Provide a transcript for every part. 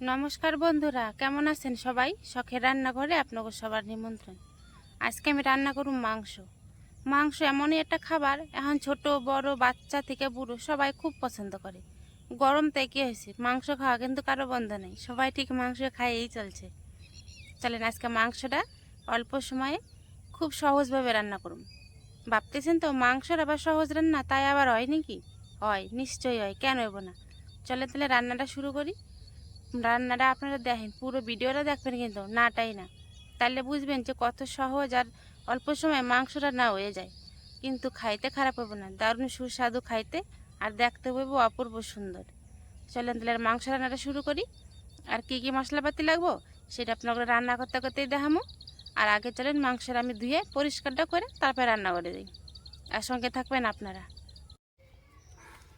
নমস্কার বন্ধুরা, কেমন আছেন সবাই? শখের রান্নাঘরে আপনাকে সবার নিমন্ত্রণ। আজকে আমি রান্না করব মাংস। মাংস এমনই একটা খাবার, এখন ছোট, বড়, বাচ্চা থেকে বুড়ো সবাই খুব পছন্দ করে। গরম তাই কি হয়েছে, মাংস খাওয়া কিন্তু কারও বন্ধ নেই, সবাই ঠিক মাংস খাইয়েই চলছে। চলেন আজকে মাংসটা অল্প সময়ে খুব সহজভাবে রান্না করুন। ভাবতেছেন তো মাংসর আবার সহজ রান্না, তাই আবার হয় নাকি? হয়, নিশ্চয়ই হয়, কেন হইব না? চলে তাহলে রান্নাটা শুরু করি। রান্নাটা আপনারা দেখেন, পুরো ভিডিওটা দেখবেন কিন্তু, নাটাই না। তাহলে বুঝবেন যে কত সহজ আর অল্প সময় মাংসটা না হয়ে যায়। কিন্তু খাইতে খারাপ হবে না, দারুণ সুস্বাদু খাইতে আর দেখতে হইব অপূর্ব সুন্দর। চলেন তাহলে মাংস রান্নাটা শুরু করি। আর কি কি মশলাপাতি লাগবো, সেটা আপনাকে রান্না করতে করতেই দেখামো। আর আগে চলেন মাংসের আমি ধুয়ে পরিষ্কারটা করে তারপরে রান্না করে দিই। আর সঙ্গে থাকবেন আপনারা।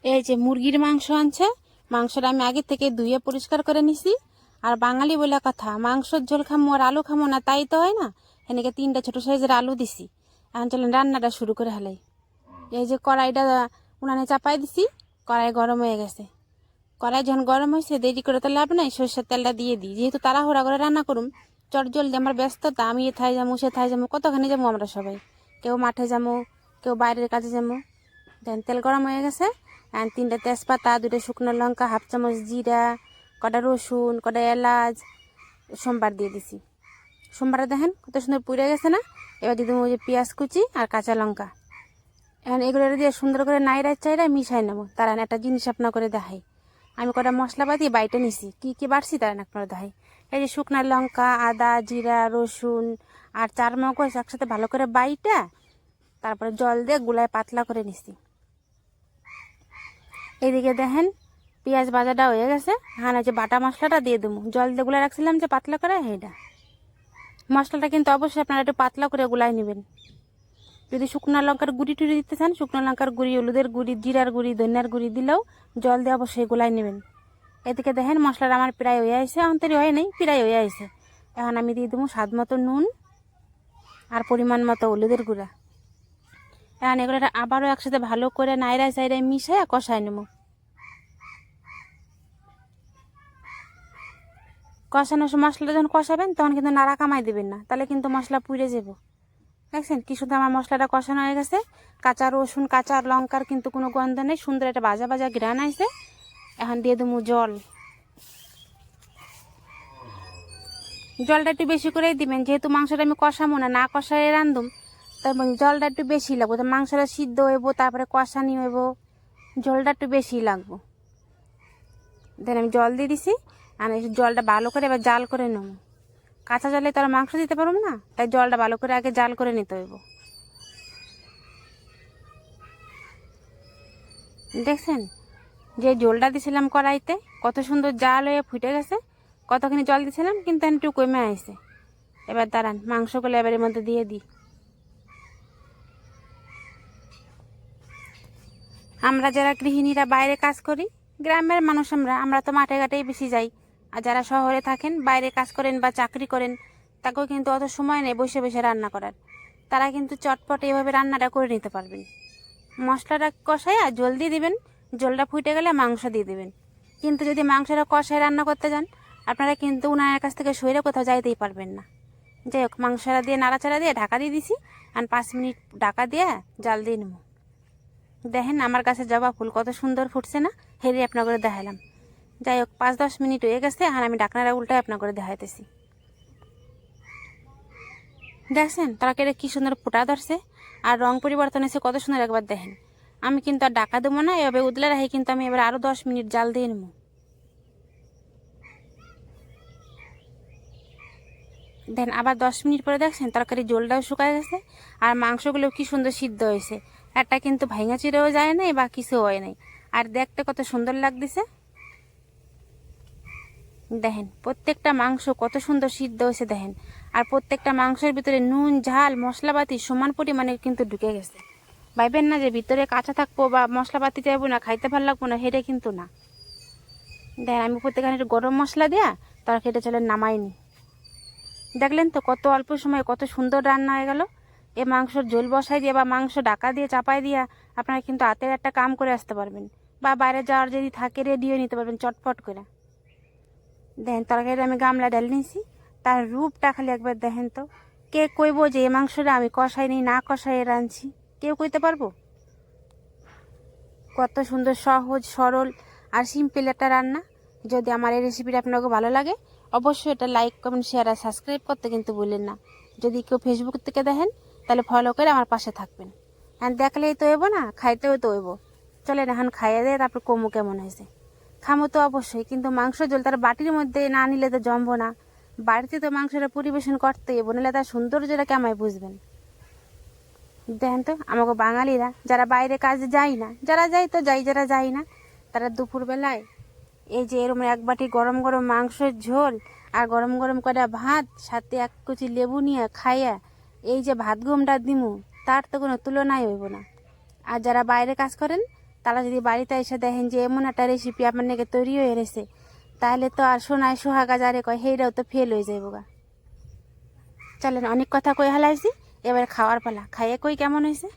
এই যে মুরগির মাংস আনছে মাংসটা আমি আগে থেকে ধুয়ে পরিষ্কার করে নিছি। আর বাঙালি বলে কথা, মাংসর ঝোল খামো আর আলু খামো না, তাই তো হয় না? এনেকে তিনটা ছোট সাইজের আলু দিছি। এখন চলেন রান্নাটা শুরু করে হালাই। এই যে কড়াইটা উনানে চাপাই দিছি, কড়াই গরম হয়ে গেছে। কড়াই যখন গরম হয়েছে, দেরি করে তো লাভ নাই, সর্ষের তেলটা দিয়ে দিই। যেহেতু তাড়াহুড়া করে রান্না করুম, চট জলদি আমার ব্যস্ততা, আমি এ থাই যাব সে থাই যাব কতখানি যাব আমরা সবাই? কেউ মাঠে যাব কেউ বাইরের কাজে যাব দেন তেল গরম হয়ে গেছে। তিনটা তেজপাতা দুটো শুকনো লঙ্কা, হাফ চামচ জিরা, কটা রসুন, কটা এলাচ, সোমবার দিয়ে দিছি। সোমবারে দেখেন কত সুন্দর পুড়ে গেছে না? এবার দিয়ে দেবো যে পেঁয়াজ কুচি আর কাঁচা লঙ্কা। এখন এগুলো দিয়ে সুন্দর করে নাইরা চাইরা মিশাই নেব। তারা একটা জিনিস আপনা করে দেখাই। আমি কটা মশলাপাতি বাইটে নিছি। কি কি বাড়ছি তারা আপনার দেখাই। এই যে শুকনা লঙ্কা, আদা, জিরা, রসুন আর চার মগজ একসাথে ভালো করে বাইটা, তারপরে জল দিয়ে গুলায় পাতলা করে নিছি। এইদিকে দেখেন পেঁয়াজ ভাজাটা হয়ে গেছে। হ্যাঁ যে বাটা মশলাটা দিয়ে দেবো। জল দিয়ে গুলাই রাখছিলাম যে পাতলা করে সেইটা মশলাটা কিন্তু অবশ্যই আপনারা একটু পাতলা করে গুলাই নেবেন। যদি শুকনো লঙ্কার গুঁড়ি টুড়ি দিতে চান, শুকনো লঙ্কার গুঁড়ি, হলুদের গুঁড়ি, জিরার গুঁড়ি, ধনিয়ার গুঁড়ি দিলেও জল দিয়ে অবশ্যই গুলাই নেবেন। এদিকে দেখেন মশলাটা আমার প্রায় হয়ে আসছে, অন্তরি হয় নাই, প্রায় হয়ে আসছে। এখন আমি দিয়ে দেবো স্বাদ মতো নুন আর পরিমাণ মতো হলুদের গুঁড়া। এখন এগুলো আবারও একসাথে ভালো করে নাইরায় সাইরায় মিশায় কষায় নেব। কষানোর সময় মশলাটা যখন কষাবেন, তখন কিন্তু নাড়া কামাই দেবেন না, তাহলে কিন্তু মশলা পুড়ে যাব। দেখছেন কি সুন্দর আমার মশলাটা কষানো হয়ে গেছে? কাঁচা রসুন, কাঁচা লঙ্কার কিন্তু কোনো গন্ধ নেই, সুন্দর একটা বাজা বাজা গ্রান আছে এখন দিয়ে দেবো জল। জলটা একটু বেশি করেই দিবেন, যেহেতু মাংসটা আমি কষাবো না না কষাই রান্ধুম তারপর জলটা একটু বেশি লাগবো। তো মাংসটা সিদ্ধ হইব, তারপরে কষানি হইব, জলটা একটু বেশি লাগবো। দেন আমি জল দিয়ে দিছি, আর জলটা ভালো করে এবার জাল করে নেব। কাঁচা জলে তো আর মাংস দিতে পারব না, তাই জলটা ভালো করে আগে জাল করে নিতে হইব। দেখছেন? যে জলটা দিছিলাম কড়াইতে, কত সুন্দর জাল হয়ে ফুটে গেছে, কতখানি জল দিছিলাম, কিন্তু একটু কমে আসছে এবার দাঁড়ান, মাংসগুলো এবার এর মধ্যে দিয়ে দিই। আমরা যারা গৃহিণীরা বাইরে কাজ করি, গ্রামের মানুষ আমরা আমরা তো মাঠে ঘাটেই বেশি যাই। আর যারা শহরে থাকেন, বাইরে কাজ করেন বা চাকরি করেন, তাকেও কিন্তু অত সময় নেই বসে বসে রান্না করার। তারা কিন্তু চটপট এভাবে রান্নাটা করে নিতে পারবেন। মশলাটা কষাই আর জল দিয়ে দিবেন, জলটা ফুটে গেলে মাংস দিয়ে দেবেন। কিন্তু যদি মাংসটা কষায় রান্না করতে যান, আপনারা কিন্তু উনার কাছ থেকে সইরে কোথাও যাইতেই পারবেন না। যাই হোক, মাংসটা দিয়ে নাড়াচাড়া দিয়ে ঢাকা দিয়ে দিছি, আর পাঁচ মিনিট ঢাকা দিয়ে জাল দিয়ে নেব। দেখেন আমার কাছে জবা ফুল কত সুন্দর ফুটছে না? হেরে আপনার করে দেখালাম যাই হোক পাঁচ দশ মিনিট হয়ে গেছে, আর আমি ডাকনারা উল্টাই আপনার করে দেখাইতেছি। দেখছেন তরকারিটা কী সুন্দর ফোটা ধরছে, আর রং পরিবর্তন এসে কত সুন্দর একবার দেখেন। আমি কিন্তু আর ডাকা দেবো না, এভাবে উদলে রাখি, কিন্তু আমি এবার আরও দশ মিনিট জাল দিয়ে নেব। দেন আবার দশ মিনিট পরে দেখছেন তরকারি জলটাও শুকায় গেছে, আর মাংসগুলো কি সুন্দর সিদ্ধ হয়েছে। একটা কিন্তু ভাঙা চিরেও যায় নাই, বা কিছু হয় নাই। আর দেখতে কত সুন্দর লাগতেছে। দেখেন, প্রত্যেকটা মাংস কত সুন্দর সিদ্ধ হয়েছে, দেখেন। আর প্রত্যেকটা মাংসের ভিতরে নুন, ঝাল, মশলাপাতি সমান পরিমাণে কিন্তু ঢুকে গেছে। ভাইবেন না যে ভিতরে কাঁচা থাকব বা মশলাপাতি চাইব না, খাইতে ভালো লাগবো না সেটা কিন্তু না। দেখেন, আমি প্রত্যেকখানে একটু গরম মশলা দেয়া তরকারিটা চলে নামাইনি। দেখলেন তো, কত অল্প সময় কত সুন্দর রান্না হয়ে গেল। এ মাংসর ঝোল বসাই দিয়ে বা মাংস ডাকা দিয়ে চাপাই দিয়া আপনারা কিন্তু হাতের একটা কাম করে আসতে পারবেন। বা বাইরে যাওয়ার যদি থাকে রেডিও নিতে পারবেন চটপট করে। দেখেন তরকারিটা আমি গামলা ডাল নিয়েছি তার রূপটা খালি একবার দেখেন তো। কে কইব যে এ মাংসটা আমি কষাই নি না কষাই রাঁধছি। কেউ কইতে পারব? কত সুন্দর, সহজ, সরল আর সিম্পল একটা রান্না। যদি আমার এই রেসিপিটা আপনাকে ভালো লাগে, অবশ্যই এটা লাইক কমেন্ট শেয়ার আর সাবস্ক্রাইব করতে কিন্তু ভুলেন না। যদি কেউ ফেসবুক থেকে দেখেন তাহলে ফলো করে আমার পাশে থাকবেন। আর দেখলেই তো এবো না, খাইতেও তো এবো চলেন এখন খাইয়ে দেয় তারপর কমু কেমন হয়েছে। খামো তো অবশ্যই, কিন্তু মাংস জল তার বাটির মধ্যে না নিলে তো জমবো না। বাড়িতে তো মাংসটা পরিবেশন করতেই এবো নাহলে তার সৌন্দর্যটা কেমায় বুঝবেন? দেখেন তো আমাকে বাঙালিরা, যারা বাইরে কাজে যায় না, যারা যায় তো যাই যারা যায় না, তারা দুপুরবেলায় এই যে এরকম এক বাটি গরম গরম মাংসের ঝোল আর গরম গরম করে ভাত, সাথে এক কুচি লেবু নিয়ে খাইয়া এই যে ভাত গমটা দিমু, তার তো কোনো তুলনাই হইব না। আর যারা বাইরে কাজ করেন, তারা যদি বাড়িতে এসে দেখেন যে এমন একটা রেসিপি আপনার নাকি তৈরি হয়ে রয়েছে তাহলে তো আর সোনায় সোহাগা যারে কয়, সেইটাও তো ফেল হয়ে যাইব গা। চলেন, অনেক কথা কই হালাইছি, এবার খাওয়ার পালা। খাইয়ে কই কেমন হয়েছে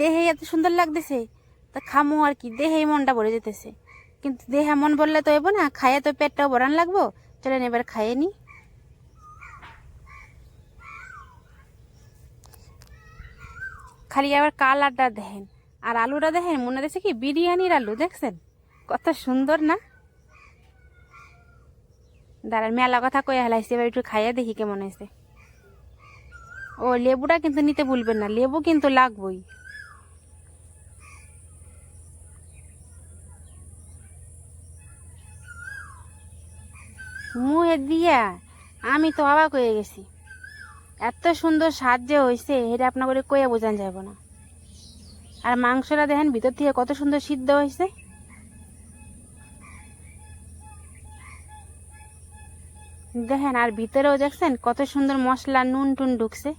দেহে এত সুন্দর লাগতেছে, তা খামো আর কি, দেহেই মনটা ভরে যেতেছে। কিন্তু দেহে মন বললে তো এবো না, খাইয়ে তো পেটটাও ভরান লাগবো। চলেন, এবার খাইয়ে নি। খালি আবার কালারটা দেখেন। আর আলুটা দেখেন, মনে হচ্ছে কি বিরিয়ানির আলু, দেখছেন? কত সুন্দর না? দাঁড়ান, মেলা কথা কয়ে হেলাইছি, এবার একটু খাইয়ে দেখি কেমন হয়েছে। ও, লেবুটা কিন্তু নিতে ভুলবেন না, লেবু কিন্তু লাগবই। মুহে দিয়া, আমি তো অবাক হয়ে গেছি। এত সুন্দর স্বাদ যে হয়েছে এটা আপনার করে কয়ে বোঝান যাব না। আর মাংসটা দেখেন, ভিতর থেকে কত সুন্দর সিদ্ধ হয়েছে দেখেন, আর ভিতরেও দেখছেন, কত সুন্দর মশলা, নুন টুন ঢুকছে।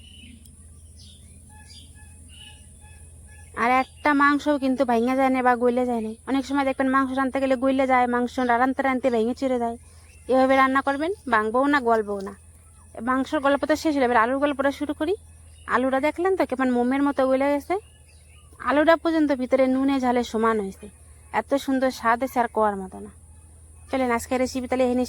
আর একটা মাংসও কিন্তু ভেঙে যায় না বা গইলে যায় না। অনেক সময় দেখবেন মাংস রাঁধতে গেলে গইলে যায়, মাংস রাঁধতে রাঁধতে ভেঙে চিড়ে যায়। এভাবে রান্না করবেন, ভাঙবও না, গলবও না। মাংসর গল্পটা শেষ হলে, এবার আলুর গল্পটা শুরু করি। আলুটা দেখলেন তো, কেমন মোমের মতো উলে গেছে। আলুটা পর্যন্ত ভিতরে নুনে ঝালে সমান হয়েছে। এত সুন্দর স্বাদ এসে আর কোয়ার মতো না। চলেন আজকে রেসিপি তাহলে এখানে